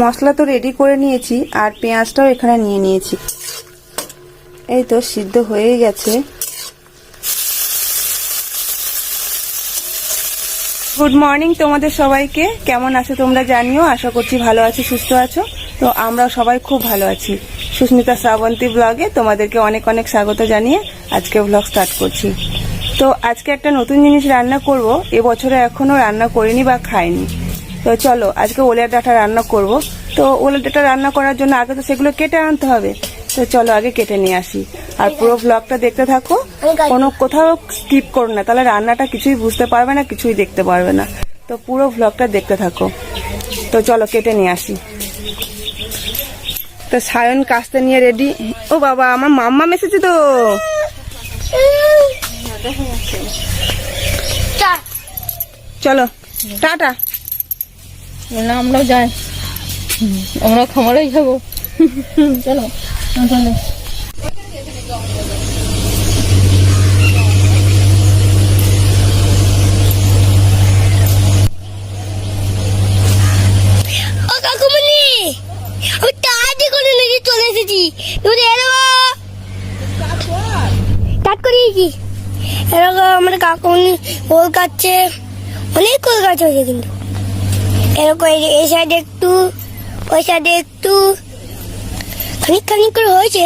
মশলা তো রেডি করে নিয়েছি, আর পেঁয়াজটাও এখানে নিয়ে নিয়েছি। এই তো সিদ্ধ হয়ে গেছে। গুড মর্নিং তোমাদের সবাইকে। কেমন আছো তোমরা জানিও? আশা করছি ভালো আছো, সুস্থ আছো। তো আমরা সবাই খুব ভালো আছি। সুস্মিতা শ্রাবন্তী ব্লগে তোমাদেরকে অনেক অনেক স্বাগত জানিয়ে আজকে ব্লগ স্টার্ট করছি। তো আজকে একটা নতুন জিনিস রান্না করব। এবছরে এখনও রান্না করিনি বা খাইনি। তো চলো, আজকে ওলের ডাটা রান্না করব। তো ওলের ডাটা রান্না করার জন্য আগে তো সেগুলো কেটে আনতে হবে। তো চলো আগে কেটে নিয়ে আসি। আর পুরো ব্লগটা দেখতে থাকো। কোনো কোথাও স্কিপ করো না। তাহলে রান্নাটা কিছুই বুঝতে পারবে না, কিছুই দেখতে পারবে না। তো পুরো ব্লগটা দেখতে থাকো। তো চলো কেটে নিয়ে আসি। তো সায়ন কাস্তে নিয়ে রেডি ও বাবা, আমার মাম্মা মেসেছে তো। চলো টাটা। না আমরাও যাই। আমরা খামারেই যাব চলো চলো ও কাকুমনি আমি তাড়াতাড়ি করে নাকি চলে এসেছি তুমি এলো টাট করে কি আমার কাকুমনি কাটছে, অনেক কোল গাছ হয়েছে কিন্তু। এরকম এই সাইডে একটু, ওই সাইডে একটু, খানিক খানিক করে হয়েছে।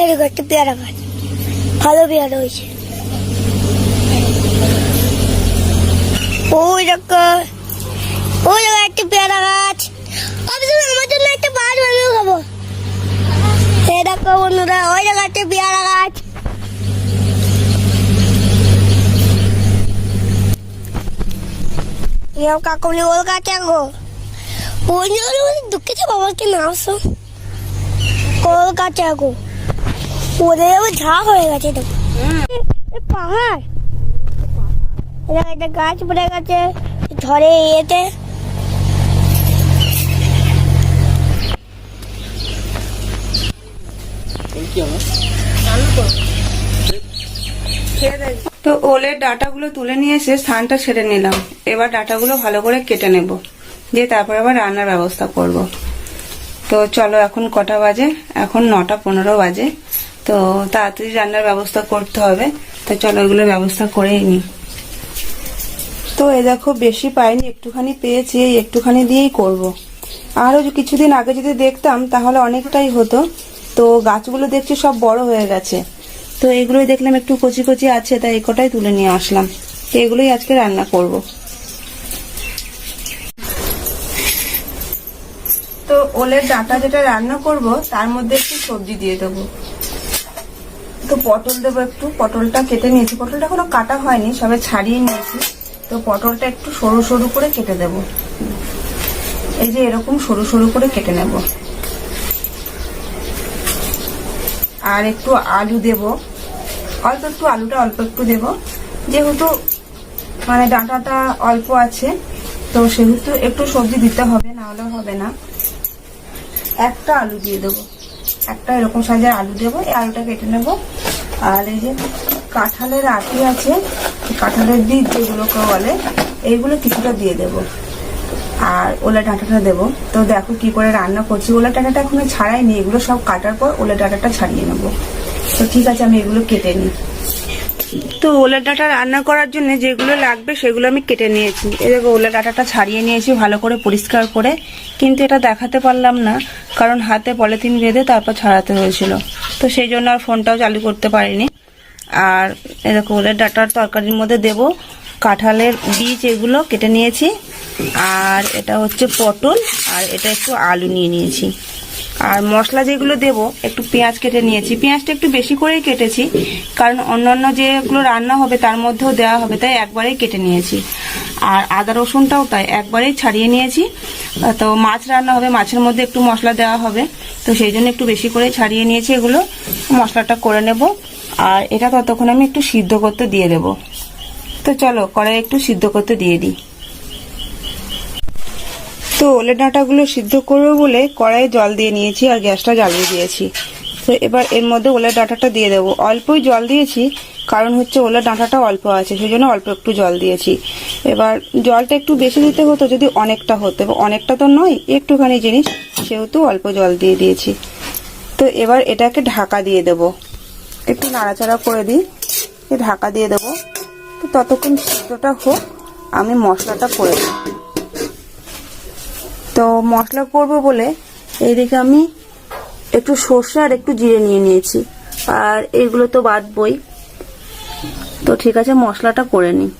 এরকম একটা পেয়ারা গাছ ভালো পেয়ারা হয়েছে। ওই দেখো ওই দেখো একটা পেয়ারা গাছ আমি আমার জন্য একটা বাস বানিয়ে খাব। এই দেখো ওই দেখো একটা পেয়ারা গাছ এরকম কাকুনি ওল গাছ গো বন্ধুরা দুঃখিত বাবাকে না আসো ওল গাছ গো ওদের আবার ঝাঁ হয়ে গেছে দেখো এ পাহাড় এটা একটা গাছ পড়ে গেছে ঝড়ে ইয়েতে তো ওলের ডাটাগুলো তুলে নিয়ে এসে স্থানটা ছেড়ে নিলাম। এবার ডাটাগুলো ভালো করে কেটে নেব। দিয়ে তারপর আবার রান্নার ব্যবস্থা করব। তো চলো এখন কটা বাজে? এখন নটা পনেরো বাজে। তো তাড়াতাড়ি রান্নার ব্যবস্থা করতে হবে। তো চলো ওগুলো ব্যবস্থা করেই নিই। তো এ দেখো, বেশি পাইনি, একটুখানি পেয়েছি, এই একটুখানি দিয়েই করব। আরও কিছুদিন আগে যদি দেখতাম, তাহলে অনেকটাই হতো। তো গাছগুলো দেখছি সব বড় হয়ে গেছে। তো এগুলোই দেখলাম একটু কচি কচি আছে, তাই এই কটাই তুলে নিয়ে আসলাম। তো এগুলোই আজকে রান্না করব। তো ওলের ডাটা যেটা রান্না করব, তার মধ্যে একটু সবজি দিয়ে দেবো। তো পটল দেবো একটু, পটলটা কেটে নিয়েছি। পটলটা এখনও কাটা হয়নি, সবে ছাড়িয়ে নিয়েছি। তো পটলটা একটু সরু সরু করে কেটে দেব। এই যে এরকম সরু সরু করে কেটে নেব। আর একটু আলু দেব। অল্প একটু আলুটা অল্প একটু দেব। যেহেতু মানে ডাঁটাটা অল্প আছে, তো সেহেতু একটু সবজি দিতে হবে না হলে হবে না। একটা আলু দিয়ে দেবো। একটা এরকম সাইজের আলু দেবো, এই আলুটা কেটে নেব। আর এই যে কাঁঠালের আটি আছে কাঁঠালের বীজ যেগুলোকে বলে, এইগুলো কিছুটা দিয়ে দেব। আর ওলা ডাঁটাটা দেবো। তো দেখো কি করে রান্না করছি। ওলা ডাঁটাটা এখনও ছাড়াইনি এগুলো সব কাটার পর ওলা ডাঁটাটা ছাড়িয়ে নেব। তো ঠিক আছে, আমি এগুলো কেটে নিই। তো ওলা ডাটা রান্না করার জন্য যেগুলো লাগবে সেগুলো আমি কেটে নিয়েছি। এই দেখো, ওলা ডাঁটাটা ছাড়িয়ে নিয়েছি, ভালো করে পরিষ্কার করে। কিন্তু এটা দেখাতে পারলাম না, কারণ হাতে পলিথিন বেঁধে তারপর ছাড়াতে হয়েছিল। তো সেই জন্য আর ফোনটাও চালু করতে পারিনি। আর এই দেখো ওলের ডাঁটার তরকারির মধ্যে দেব কাঁঠালের বীজ, এগুলো কেটে নিয়েছি। আর এটা হচ্ছে পটল, আর এটা একটু আলু নিয়ে নিয়েছি। আর মশলা যেগুলো দেব, একটু পেঁয়াজ কেটে নিয়েছি। পেঁয়াজটা একটু বেশি করেই কেটেছি, কারণ অন্যান্য যেগুলো রান্না হবে তার মধ্যেও দেওয়া হবে, তাই একবারেই কেটে নিয়েছি। আর আদা রসুনটাও তাই একবারেই ছাড়িয়ে নিয়েছি। তো মাছ রান্না হবে, মাছের মধ্যে একটু মশলা দেওয়া হবে, তো সেই জন্য একটু বেশি করে ছাড়িয়ে নিয়েছি এগুলো। মশলাটা করে নেব, আর এটা ততক্ষণ আমি একটু সিদ্ধ করতে দিয়ে দেব। তো চলো কড়াই একটু সিদ্ধ করতে দিয়ে দিই। তো ওলের ডাঁটাগুলো সিদ্ধ করব বলে কড়াইয়ে জল দিয়ে নিয়েছি আর গ্যাসটা জ্বালিয়ে দিয়েছি। তো এবার এর মধ্যে ওলের ডাঁটাটা দিয়ে দেবো। অল্পই জল দিয়েছি, কারণ হচ্ছে ওলের ডাঁটাটা অল্প আছে সেই জন্য অল্প একটু জল দিয়েছি। এবার জলটা একটু বেশি দিতে হতো যদি অনেকটা হতো অনেকটা তো নয়, একটুখানি জিনিস, সেহেতু অল্প জল দিয়ে দিয়েছি। তো এবার এটাকে ঢাকা দিয়ে দেব। একটু নাড়াচাড়া করে দিই ঢাকা দিয়ে দেবো। তো ততক্ষণ সিদ্ধটা হোক, আমি মশলাটা করে দিই তো মশলা করব বলে এই এইদিকে আমি একটু সর্ষে আর একটু জিরে নিয়ে নিয়েছি। আর এগুলো তো বাদবই। তো ঠিক আছে, মশলাটা করে নিই।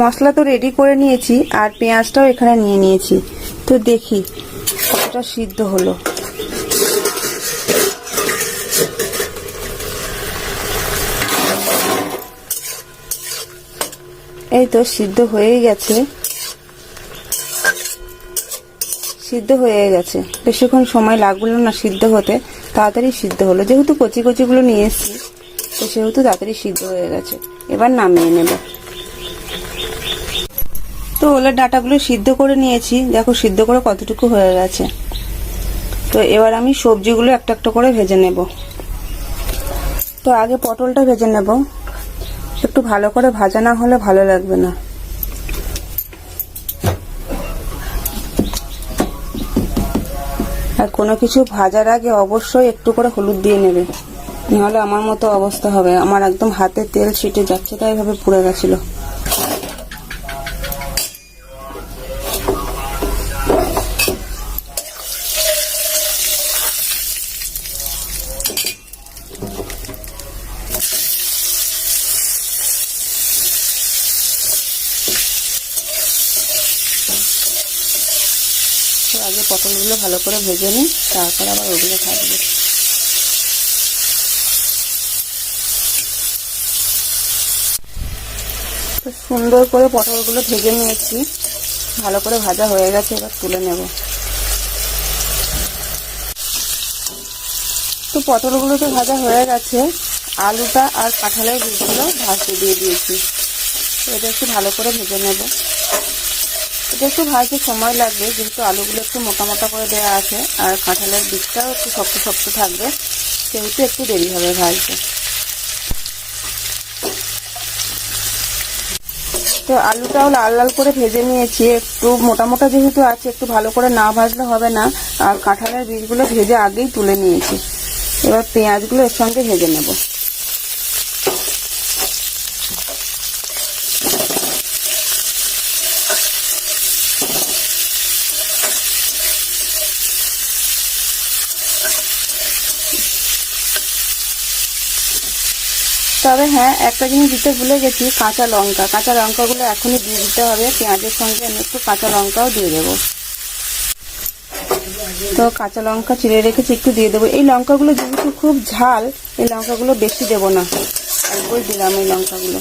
মশলা তো রেডি করে নিয়েছি, আর পেঁয়াজটাও এখানে নিয়ে নিয়েছি। তো দেখি কতটা সিদ্ধ হলো। এই তো সিদ্ধ হয়েই গেছে। সিদ্ধ হয়ে গেছে। বেশিক্ষণ সময় লাগল না সিদ্ধ হতে। তাড়াতাড়ি সিদ্ধ হলো। যেহেতু কচি কচিগুলো নিয়ে এসেছি, তো সেহেতু তাড়াতাড়ি সিদ্ধ হয়ে গেছে। এবার নামিয়ে নেব। তো ওলার ডাটাগুলো সিদ্ধ করে নিয়েছি। দেখো সিদ্ধ করে কতটুকু হয়ে গেছে। তো এবার আমি সবজিগুলো একটা একটা করে ভেজে নেব। তো আগে পটলটা ভেজে নেব। একটু ভালো করে ভাজা না হলে ভালো লাগবে না। আর কোনো কিছু ভাজার আগে অবশ্যই একটু করে হলুদ দিয়ে নেবে। নাহলে আমার মতো অবস্থা হবে। আমার একদম হাতে তেল ছিটে যাচ্ছে, তাই ভাবে পুড়ে গেছিল তো আগে পটলগুলো ভালো করে ভেজে নিই, তারপর আবার ওগুলো থাকবে সুন্দর করে পটলগুলো ভেজে নিয়েছি। ভালো করে ভাজা হয়ে গেছে, এবার তুলে নেব। তো পটলগুলো তো ভাজা হয়ে গেছে। আলুটা আর কাঁঠালের বীজগুলো ভাজতে দিয়ে দিয়েছি। এটা একটু ভালো করে ভেজে নেব। এটা একটু ভাজতে সময় লাগবে, যেহেতু আলুগুলো একটু মোটা মোটা করে দেওয়া আছে, আর কাঁঠালের বীজটাও একটু শক্ত শক্ত থাকবে, সেহেতু একটু দেরি হবে ভাজতে। তো আলুটাও লাল লাল করে ভেজে নিয়েছি, একটু মোটা মোটা যেহেতু আছে, একটু ভালো করে না ভাজলে হবে না, আর কাঁঠালের বীজগুলো ভেজে আগেই তুলে নিয়েছি। এবার পেঁয়াজগুলো এর সঙ্গে ভেজে নেব। তবে হ্যাঁ একটা জিনিস দিতে ভুলে গেছি, কাঁচা লঙ্কা। কাঁচা লঙ্কাগুলো এখনই দিয়ে দিতে হবে, পেঁয়াজের সঙ্গে আমি একটু কাঁচা লঙ্কাও দিয়ে দেবো। তো কাঁচা লঙ্কা চিড়ে রেখেছি, একটু দিয়ে দেবো। এই লঙ্কাগুলো যেহেতু খুব ঝাল, এই লঙ্কাগুলো বেশি দেবো না। অল্পই দিলাম এই লঙ্কাগুলো।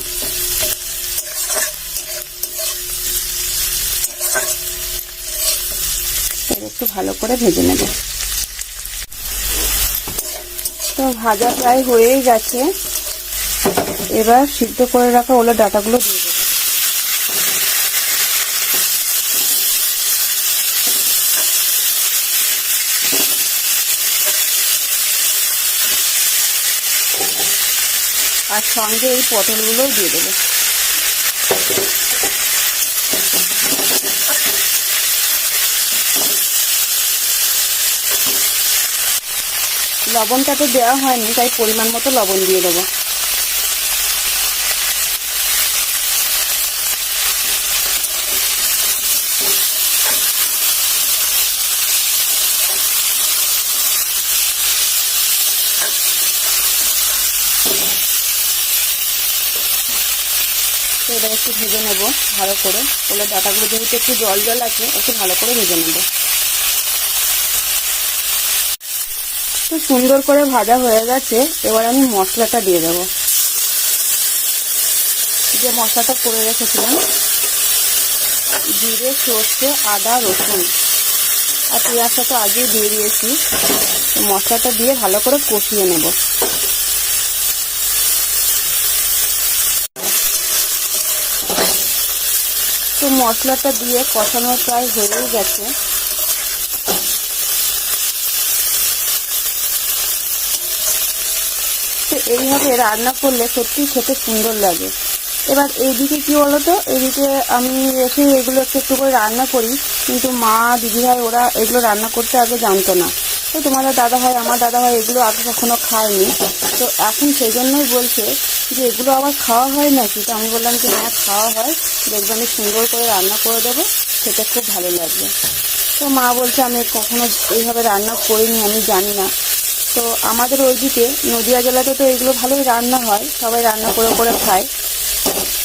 একটু ভালো করে ভেজে নেব। তো ভাজা প্রায় হয়েই গেছে। এবার সিদ্ধ করে রাখা ওলা ডাটাগুলো দিয়ে দেবো। আর সঙ্গে এই পটলগুলোও দিয়ে দেবো। লবণটা তো দেওয়া হয়নি, তাই পরিমাণ মতো লবণ দিয়ে দেবো তো এবার একটু ভেজে নেব ভালো করে। ওলে ডাটাগুলো যেহেতু একটু জল জল আছে, একটু ভালো করে ভেজে নেব। তো সুন্দর করে ভাজা হয়ে গেছে, এবার আমি মশলাটা দিয়ে দেবো। যে মশলাটা করে রেখেছিলাম, জিরে, সর্ষে, আদা, রসুন। আর পেঁয়াজটা তো আগেই দিয়ে দিয়েছি। মশলাটা দিয়ে ভালো করে কষিয়ে নেব। তো মশলাটা দিয়ে কষানো প্রায় হয়েই গেছে। তো এইভাবে রান্না করলে সত্যি খেতে সুন্দর লাগে। এবার এইদিকে কি বলতো এইদিকে আমি এসে এগুলো একটু একটু করে রান্না করি, কিন্তু মা, দিদিভাই ওরা এগুলো রান্না করতে আগে জানতো না। তো তোমাদের দাদা ভাই আমার দাদা ভাই এগুলো আগে কখনো খায়নি। তো এখন সেই জন্যই বলছে যে এগুলো আবার খাওয়া হয় নাকি তো আমি বললাম যে হ্যাঁ খাওয়া হয়। দেখবে আমি সুন্দর করে রান্না করে দেবো, খেতে খুব ভালো লাগবে। তো মা বলছে, আমি কখনো এইভাবে রান্না করিনি, আমি জানি না। তো আমাদের ওইদিকে নদিয়া জেলাতে তো এগুলো ভালোই রান্না হয়, সবাই রান্না করে করে খায়।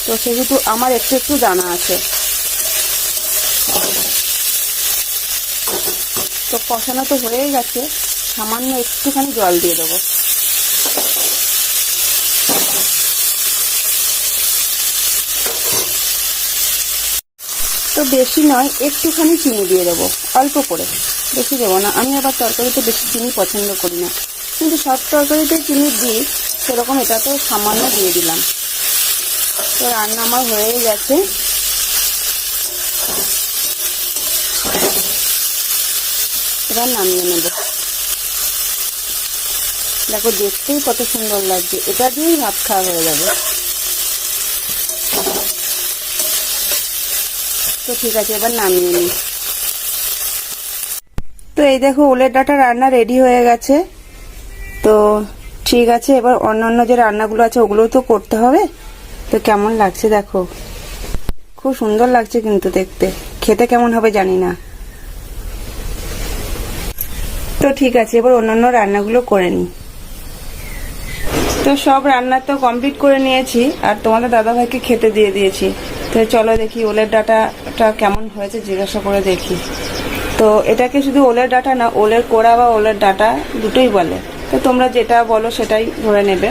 তো সেহেতু আমার একটু একটু জানা আছে। তো কষানো তো হয়েই গেছে, সামান্য একটুখানি জল দিয়ে দেবো। বেশি নয়, একটুখানি চিনি দিয়ে দেবো। অল্প করে। বেশি দেবো না। আমি আবার তরকারিতে বেশি চিনি পছন্দ করি না। কিন্তু সব তরকারিতে চিনি দিই, সেরকম এটাতেও সামান্য দিয়ে দিলাম। তো রান্না আমার হয়েই গেছে। এবার নামিয়ে নেব। দেখো, দেখতেই কত সুন্দর লাগছে। এটা দিয়েই ভাত খাওয়া হয়ে যাবে। তো ঠিক আছে, এবার নামিয়ে নিই। তো এই দেখো ওলের ডাটা রান্না রেডি হয়ে গেছে। তো ঠিক আছে, এবার অন্যান্য যে রান্নাগুলো আছে, ওগুলোও তো করতে হবে। তো কেমন লাগছে দেখো? খুব সুন্দর লাগছে কিন্তু দেখতে। খেতে কেমন হবে জানি না। তো ঠিক আছে, এবার অন্যান্য রান্নাগুলো করে নিই। তো সব রান্না তো কমপ্লিট করে নিয়েছি, আর তোমাদের দাদাভাইকে খেতে দিয়ে দিয়েছি। তো চলো দেখি ওলের ডাটাটা কেমন হয়েছে জিজ্ঞাসা করে দেখি। তো এটাকে শুধু ওলের ডাটা না ওলের কোড়া বা ওলের ডাটা দুটোই বলে। তো তোমরা যেটা বলো সেটাই ধরে নেবে।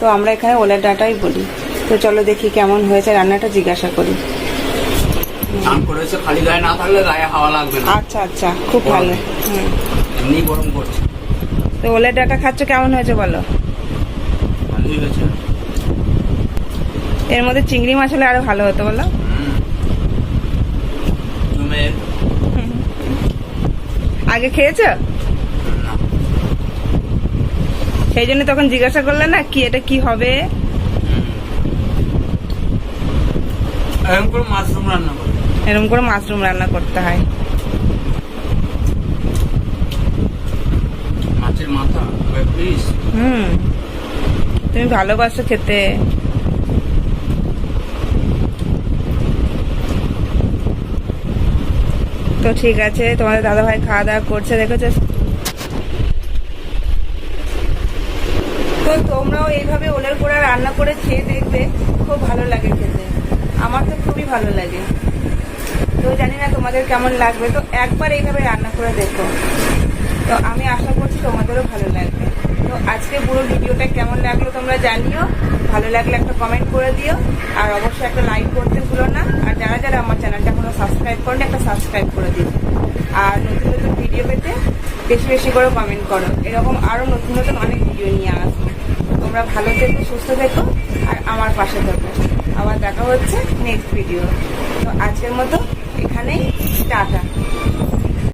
তো আমরা এখানে ওলের ডাটাই বলি। তো চলো দেখি কেমন হয়েছে রান্নাটা জিজ্ঞাসা করি। স্নান করেছে খালি গায়ে না থাকলে গায়ে হাওয়া লাগবে না। আচ্ছা আচ্ছা খুব ভালো। হুম এমনি গরম করছে। তো ওলের ডাটা খাচ্ছ কেমন হয়েছে বলো? ভালোই হয়েছে। এর মধ্যে চিংড়ি মাছ হলে আরও ভালো হতো বলো? আগে খেয়েছো? সেই জন্য তখন জিজ্ঞাসা করলে না কি এটা কি হবে? এরকম করে মাশরুম রান্না করে। এরকম করে মাশরুম রান্না করতে হয়। মাছের মাথা হুম। তুমি ভালোবাসো খেতে। তো ঠিক আছে, তোমাদের দাদা ভাই খাওয়া দাওয়া করছে দেখেছ তো তোমরাও এইভাবে ওলের পোড়া রান্না করে খেয়ে দেখবে, খুব ভালো লাগে খেতে। আমার তো খুবই ভালো লাগে। তো জানি না তোমাদের কেমন লাগবে, তো একবার এইভাবে রান্না করে দেখো। তো আমি আশা করছি তোমাদেরও ভালো লাগবে। আজকে পুরো ভিডিওটা কেমন লাগল তোমরা জানিও। ভালো লাগলে একটা কমেন্ট করে দিও। আর অবশ্যই একটা লাইক করতে ভুলো না। আর যারা যারা আমার চ্যানেলটা এখনও সাবস্ক্রাইব করেন, একটা সাবস্ক্রাইব করে দিও। আর নতুন নতুন ভিডিও পেতে বেশি বেশি করে কমেন্ট করো। এরকম আরও নতুন নতুন অনেক ভিডিও নিয়ে আসব। তোমরা ভালো থেকো, সুস্থ থেকো, আর আমার পাশে থেকো। আবার দেখা হচ্ছে নেক্সট ভিডিও তো আজকের মতো এখানেই, টাটা।